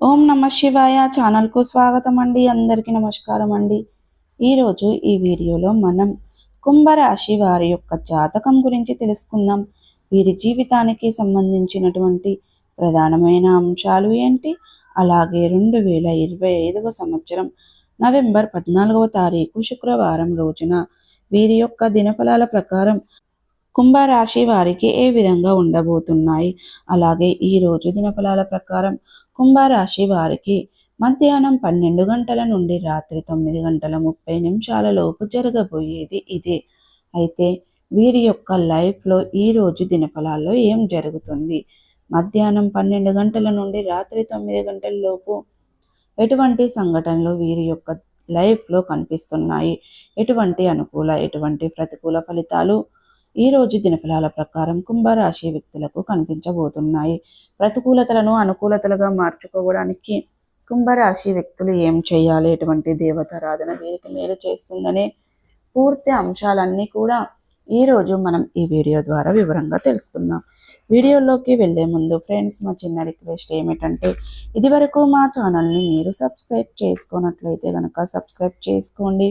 ఓం నమ శివాయ ఛానల్కు స్వాగతం అండి. అందరికీ నమస్కారం అండి. ఈరోజు ఈ వీడియోలో మనం కుంభరాశి వారి యొక్క జాతకం గురించి తెలుసుకుందాం. వీరి జీవితానికి సంబంధించినటువంటి ప్రధానమైన అంశాలు ఏంటి? అలాగే రెండు వేల ఇరవై ఐదవ సంవత్సరం నవంబర్ పద్నాలుగవ తారీఖు శుక్రవారం రోజున వీరి యొక్క దినఫలాల ప్రకారం కుంభరాశి వారికి ఏ విధంగా ఉండబోతున్నాయి? అలాగే ఈ రోజు దినఫలాల ప్రకారం కుంభరాశి వారికి మధ్యాహ్నం పన్నెండు గంటల నుండి రాత్రి తొమ్మిది గంటల ముప్పై నిమిషాల లోపు జరగబోయేది ఇదే. అయితే వీరి యొక్క లైఫ్లో ఈ రోజు దినఫలాల్లో ఏం జరుగుతుంది? మధ్యాహ్నం పన్నెండు గంటల నుండి రాత్రి తొమ్మిది గంటల లోపు ఎటువంటి సంఘటనలు వీరి యొక్క లైఫ్లో కనిపిస్తున్నాయి? ఎటువంటి అనుకూల ఎటువంటి ప్రతికూల ఫలితాలు ఈ రోజు దినఫలాల ప్రకారం కుంభరాశి వ్యక్తులకు కనిపించబోతున్నాయి. ప్రతికూలతలను అనుకూలతలుగా మార్చుకోవడానికి కుంభరాశి వ్యక్తులు ఏం చేయాలి? ఎటువంటి దేవతారాధన వీరికి మేలు చేస్తుందనే పూర్తి అంశాలన్నీ కూడా ఈరోజు మనం ఈ వీడియో ద్వారా వివరంగా తెలుసుకుందాం. వీడియోలోకి వెళ్ళే ముందు ఫ్రెండ్స్ మా చిన్న రిక్వెస్ట్ ఏమిటంటే ఇదివరకు మా ఛానల్ని మీరు సబ్స్క్రైబ్ చేసుకున్నట్లయితే కనుక సబ్స్క్రైబ్ చేసుకోండి.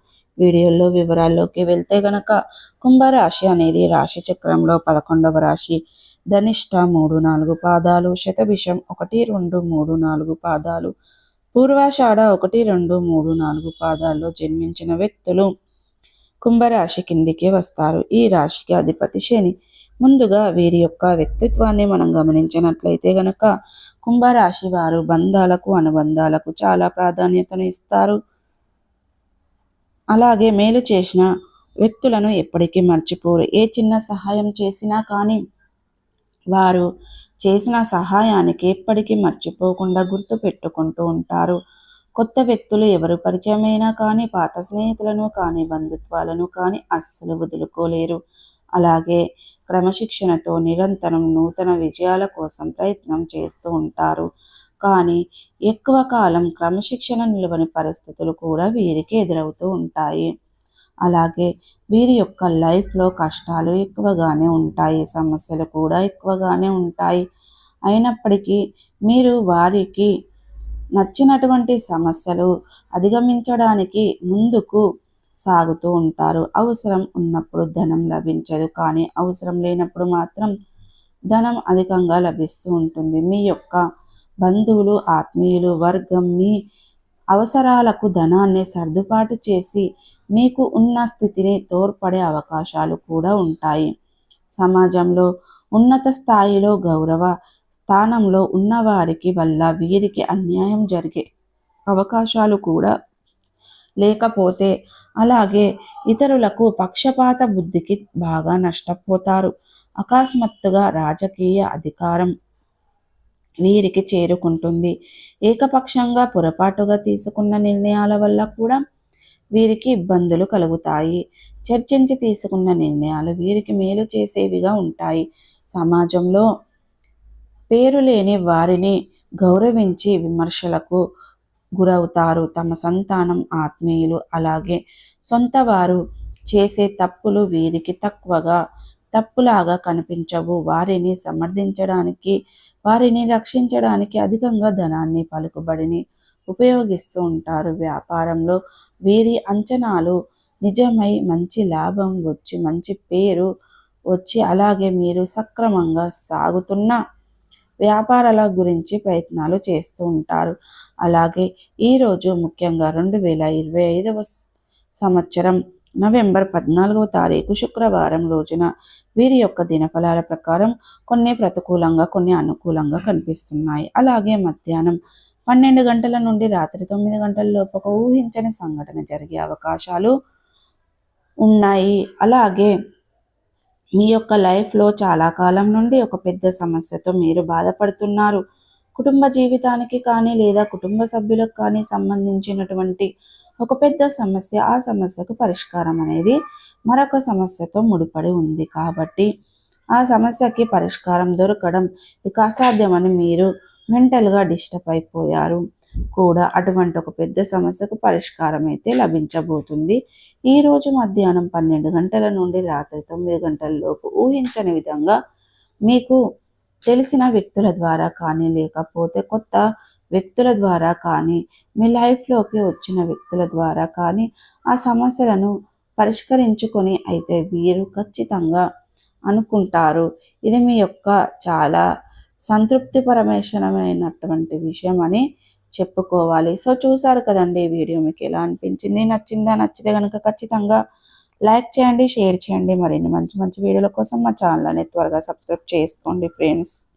వీడియోలో వివరాల్లోకి వెళ్తే గనక కుంభరాశి అనేది రాశి చక్రంలో పదకొండవ రాశి. ధనిష్ట మూడు నాలుగు పాదాలు శతభిషం ఒకటి రెండు మూడు నాలుగు పాదాలు పూర్వాషాఢ ఒకటి రెండు మూడు నాలుగు పాదాల్లో జన్మించిన వ్యక్తులు కుంభరాశి కిందికి వస్తారు. ఈ రాశికి అధిపతి శని. ముందుగా వీరి యొక్క వ్యక్తిత్వాన్ని మనం గమనించినట్లయితే గనక కుంభరాశి వారు బంధాలకు అనుబంధాలకు చాలా ప్రాధాన్యతను ఇస్తారు. అలాగే మేలు చేసిన వ్యక్తులను ఎప్పటికీ మర్చిపోరు. ఏ చిన్న సహాయం చేసినా కానీ వారు చేసిన సహాయానికి ఎప్పటికీ మర్చిపోకుండా గుర్తు పెట్టుకుంటూ ఉంటారు. కొత్త వ్యక్తులు ఎవరు పరిచయమైనా కానీ పాత స్నేహితులను కానీ బంధుత్వాలను కానీ అస్సలు వదులుకోలేరు. అలాగే క్రమశిక్షణతో నిరంతరం నూతన విజయాల కోసం ప్రయత్నం చేస్తూ ఉంటారు. కానీ ఎక్కువ కాలం క్రమశిక్షణ నిలవని పరిస్థితులు కూడా వీరికి ఎదురవుతూ ఉంటాయి. అలాగే వీరి యొక్క లైఫ్లో కష్టాలు ఎక్కువగానే ఉంటాయి సమస్యలు కూడా ఎక్కువగానే ఉంటాయి. అయినప్పటికీ మీరు వారికి నచ్చినటువంటి సమస్యలు అధిగమించడానికి ముందుకు సాగుతూ ఉంటారు. అవసరం ఉన్నప్పుడు ధనం లభించదు కానీ అవసరం లేనప్పుడు మాత్రం ధనం అధికంగా లభిస్తూ ఉంటుంది. మీ యొక్క బంధువులు ఆత్మీయులు వర్గం మీ అవసరాలకు ధనాన్ని సర్దుబాటు చేసి మీకు ఉన్న స్థితిని తోడ్పడే అవకాశాలు కూడా ఉంటాయి. సమాజంలో ఉన్నత స్థాయిలో గౌరవ స్థానంలో ఉన్నవారికి వల్ల వీరికి అన్యాయం జరిగే అవకాశాలు కూడా లేకపోతే అలాగే ఇతరులకు పక్షపాత బుద్ధికి బాగా నష్టపోతారు. అకస్మాత్తుగా రాజకీయ అధికారం వీరికి చేరుకుంటుంది. ఏకపక్షంగా పొరపాటుగా తీసుకున్న నిర్ణయాల వల్ల కూడా వీరికి ఇబ్బందులు కలుగుతాయి. చర్చించి తీసుకున్న నిర్ణయాలు వీరికి మేలు చేసేవిగా ఉంటాయి. సమాజంలో పేరు లేని వారిని గౌరవించి విమర్శలకు గురవుతారు. తమ సంతానం ఆత్మీయులు అలాగే సొంత వారు చేసే తప్పులు వీరికి తక్కువగా తప్పులాగా కనిపించవు. వారిని సమర్థించడానికి వారిని రక్షించడానికి అధికంగా ధనాన్ని పలుకుబడిని ఉపయోగిస్తూ ఉంటారు. వ్యాపారంలో వీరి అంచనాలు నిజమై మంచి లాభం వచ్చి మంచి పేరు వచ్చి అలాగే మీరు సక్రమంగా సాగుతున్న వ్యాపారాల గురించి ప్రయత్నాలు చేస్తూ ఉంటారు. అలాగే ఈరోజు ముఖ్యంగా రెండు వేల ఇరవై ఐదవ సంవత్సరం నవంబర్ పద్నాలుగవ తారీఖు శుక్రవారం రోజున వీరి యొక్క దినఫలాల ప్రకారం కొన్ని ప్రతికూలంగా కొన్ని అనుకూలంగా కనిపిస్తున్నాయి. అలాగే మధ్యాహ్నం పన్నెండు గంటల నుండి రాత్రి తొమ్మిది గంటల లోపు ఒక ఊహించని సంఘటన జరిగే అవకాశాలు ఉన్నాయి. అలాగే మీ యొక్క లైఫ్లో చాలా కాలం నుండి ఒక పెద్ద సమస్యతో మీరు బాధపడుతున్నారు. కుటుంబ జీవితానికి కానీ లేదా కుటుంబ సభ్యులకు కానీ సంబంధించినటువంటి ఒక పెద్ద సమస్య ఆ సమస్యకు పరిష్కారం అనేది మరొక సమస్యతో ముడిపడి ఉంది కాబట్టి ఆ సమస్యకి పరిష్కారం దొరకడం ఇక అసాధ్యమని మీరు మెంటల్గా డిస్టర్బ్ అయిపోయారు. కూడా అటువంటి ఒక పెద్ద సమస్యకు పరిష్కారం అయితే లభించబోతుంది. ఈరోజు మధ్యాహ్నం పన్నెండు గంటల నుండి రాత్రి తొమ్మిది గంటల లోపు ఊహించని విధంగా మీకు తెలిసిన వ్యక్తుల ద్వారా కానీ లేకపోతే కొత్త వ్యక్తుల ద్వారా కానీ మీ లైఫ్లోకి వచ్చిన వ్యక్తుల ద్వారా కానీ ఆ సమస్యలను పరిష్కరించుకొని అయితే వీరు ఖచ్చితంగా అనుకుంటారు. ఇది మీ యొక్క చాలా సంతృప్తిపరమైనటువంటి విషయం అని చెప్పుకోవాలి. సో చూసారు కదండి ఈ వీడియో మీకు ఎలా అనిపించింది? నచ్చిందా? నచ్చితే కనుక ఖచ్చితంగా లైక్ చేయండి షేర్ చేయండి. మరిన్ని మంచి మంచి వీడియోల కోసం మా ఛానల్ అనేది త్వరగా సబ్స్క్రైబ్ చేసుకోండి ఫ్రెండ్స్.